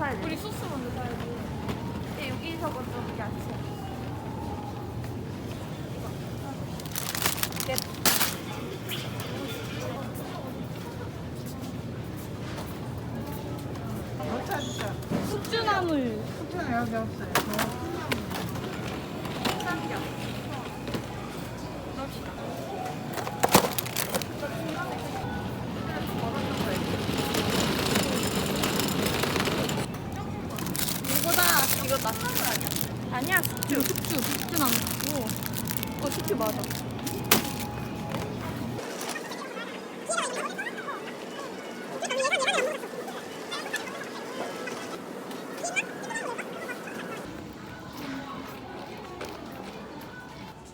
우리 뭐 사야 돼? 우리 소스 먼저 사야지. 근데 여기서 먼저 야채. 뭐 찾으셔? 숙주나물. 여기 없어요. 쌈장. 이거다. 이거 나 쌈장 아니야? 아니야. 이거 숙주. 숙주나물. 오. 어, 숙주 맞아.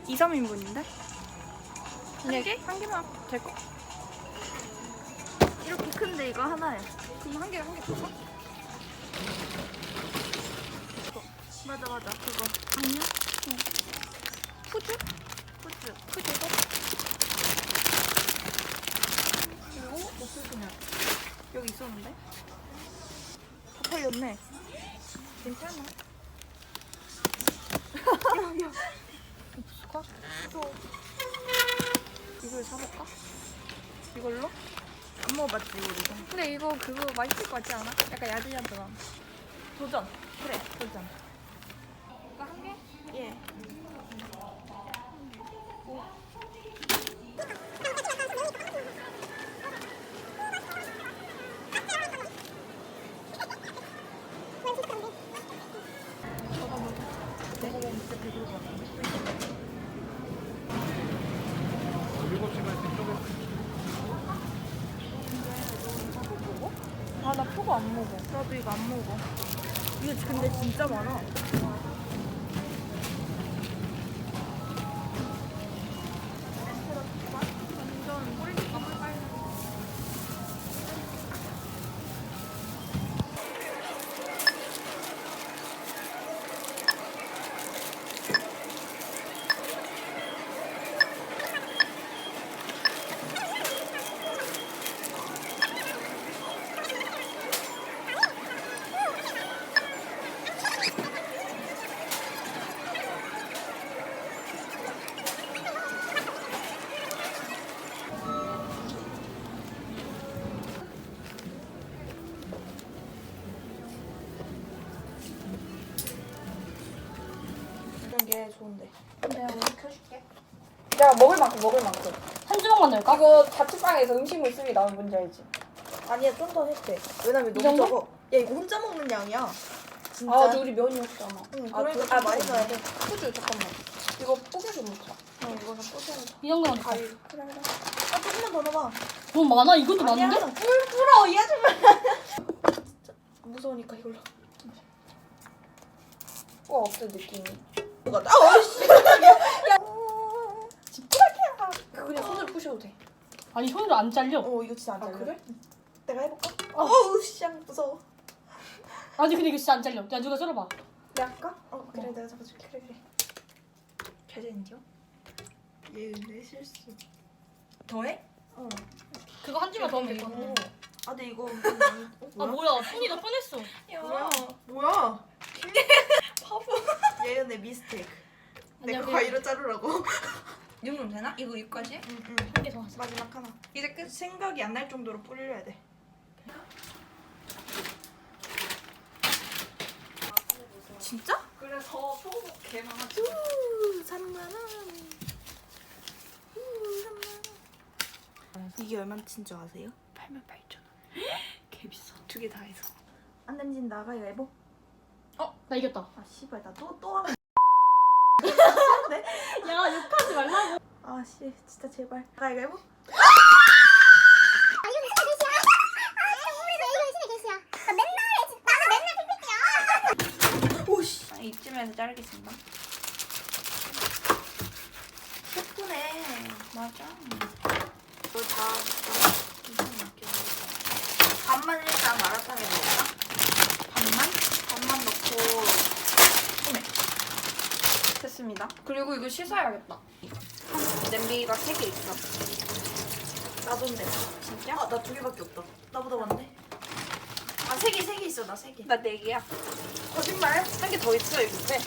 이삼인분인데 한 개? 한 개만 될 거. 이렇게 큰데 이거 하나에. 그럼 한 개, 한개더 사? 맞아 맞아 그거. 아니야? 어. 푸드? 푸즈. 푸드도? 그리고 무슨 여기 있었는데? 다 털렸네. 괜찮아. 없을까? 또 이걸 사볼까? 이걸로? 안 먹어봤지 우리도. 근데 이거 그거 맛있을 것 같지 않아? 약간 야들야들한. 도전. 그래 도전. 안 먹어. 나도 이거 안 먹어. 이거 근데 진짜 많아. 좋은데. 내가 오늘 켜줄게. 내가 먹을 만큼 먹을 만큼. 한 주먹만 넣을까? 이거 자취방에서 음식물 쓰기 나오면 뭔지 알지? 아니야 좀 더 해도 돼. 왜냐면 이 너무 정도? 적어. 야 이거 혼자 먹는 양이야. 진짜. 아, 근데 우리 면이 없잖아. 응, 아, 그러니까 두- 아, 많이 두- 넣어야 돼. 후주 잠깐만. 이거 뽀개서 먹자. 어 이거는 뽀개서. 이 넣자. 가위. 그래 그래. 아 조금만 더 넣어봐. 너무 많아? 이것도 많은데? 아니야. 물 불어 이 아줌마. 진짜 무서우니까 이걸로. 와 없어 느낌이. 뭐가 나? 어씨. 야. 지푸라기야. 그거 그냥 손으로 부셔도 돼. 아니 손으로 안 잘려. 어 이거 진짜 안 잘려. 그래? 내가 해볼까? 어우 쌍 무서워. 아니 근데 이거 진짜 안 잘려. 야 누가 썰어봐. 내가 할까? 어 그래 내가 잡아줄게 그래 그래. 잘 되는데요? 얘 내 실수. 더해? 어. 그거 한 줄만 더 하면 될것 같아. 아 근데 이거. 어, 아 뭐야 손이 더 뻔했어. 뭐야? 뭐야? 예은의 미스테이크. 아니야, 내가 그냥- 과일로 자르라고. 이 정도면 되나? 이거 6까지? 응 응. 한개더 하자. 마지막 하나. 이제 끝? 생각이 안 날 정도로 뿌려야 돼. 진짜? 그래서 소금 개 많아. 우 3만 원. 우 3만 원. 이게 얼마인지 줄 아세요? 88,000원. 개 비싸. 두 개 다 해서. 안 던진다 가위바위보. 어? 나 이겼다. 아 씨발 나 또 또 하면. 야 욕하지 말라고. 아씨 진짜 제발. 가위바위보. 오씨. 아, 이쯤에서 자르겠습니다. 예쁘네. 맞아. 이거 다 반만 일단 마라탕에 넣을까? 됐습니다. 그리고 이거 씻어야겠다. 냄비가 3개 있어. 나돈데 진짜? 아, 나 두 개밖에 없다. 나보다 많네. 아, 세 개, 세 개 있어, 나 세 개. 나 네 개야. 거짓말? 한 개 더 있어 이 밑에.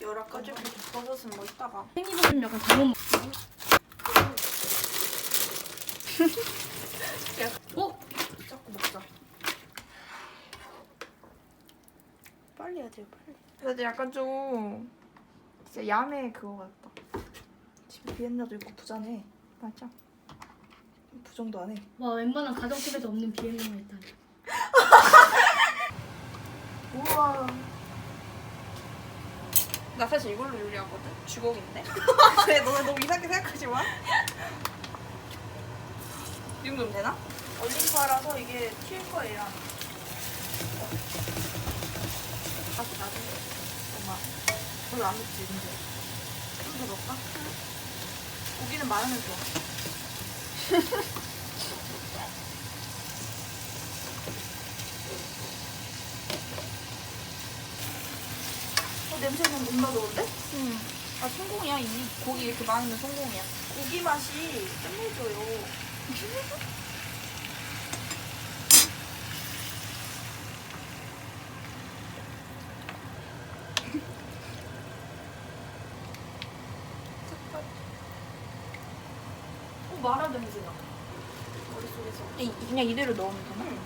열아 까지 버섯은 뭐 있다가. 생이버섯 약간 잘못 먹. 어? 자꾸 먹자. 빨리 해야 돼요 빨리. 그래도 약간 좀 진짜 야매 그거 같다. 집에 비엔나도 있고 부자네. 맞아. 부정도 안 해. 와 웬만한 가정집에도 없는 비엔나가 있다니. 우와. 나 사실 이걸로 요리하거든. 주걱인데. 그래, 너네 너무 이상하게 생각하지 마. 이 정도면 되나? 얼림파라서 이게 튈 거예요. 나중에. 엄마, 별로 안 맵지, 근데. 좀 더 넣을까? 고기는 많으면 좋아. 어, 냄새는 겁나 좋은데? 응. 아, 성공이야, 이미. 고기 이렇게 많으면 성공이야. 고기 맛이 끝내줘요. 어, 마라 냄새나. 머릿속에서. 이, 그냥 이대로 넣으면 되나? 응.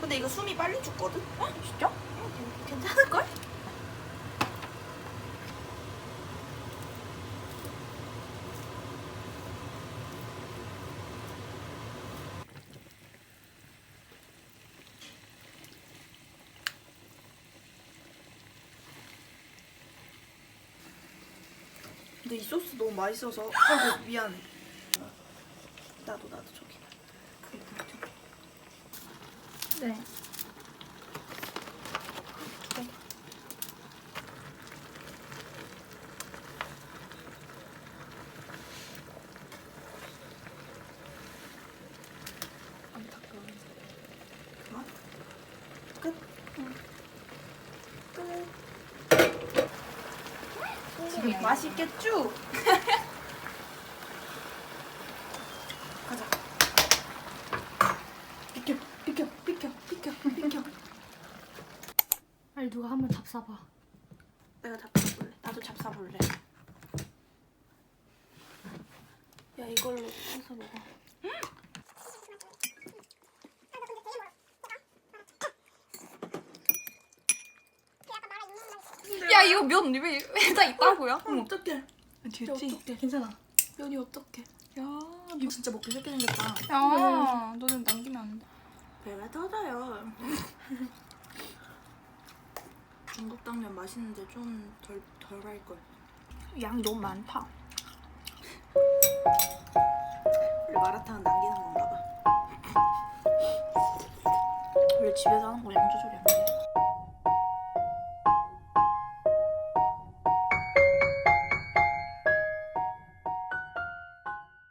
근데 이거 숨이 빨리 죽거든? 진짜? 응, 괜찮을걸? 근데 이 소스 너무 맛있어서 아이고 미안해 나도 나도 저기 네. 끝. 지금 맛있겠죠? 가자 비켜 비켜 비켜 비켜 비켜 빨리 누가 한번 잡사봐. 내가 잡사볼래 나도 잡사볼래 야 이걸로 해서 먹어 야 이거 면 입에 다 있다고요? 응 어떡해 어떡해. 괜찮아. 면이 어떡해 야 이거 진짜 먹기 싫게 생겼다 야 너는 남기면 안 돼. 배가 터져요 중국 당면 맛있는데 좀 덜 덜 할 걸. 양이 너무 많다. 원래 마라탕은 남기는 건가 봐. 원래 집에서 하는 거 양 조절이 안 돼.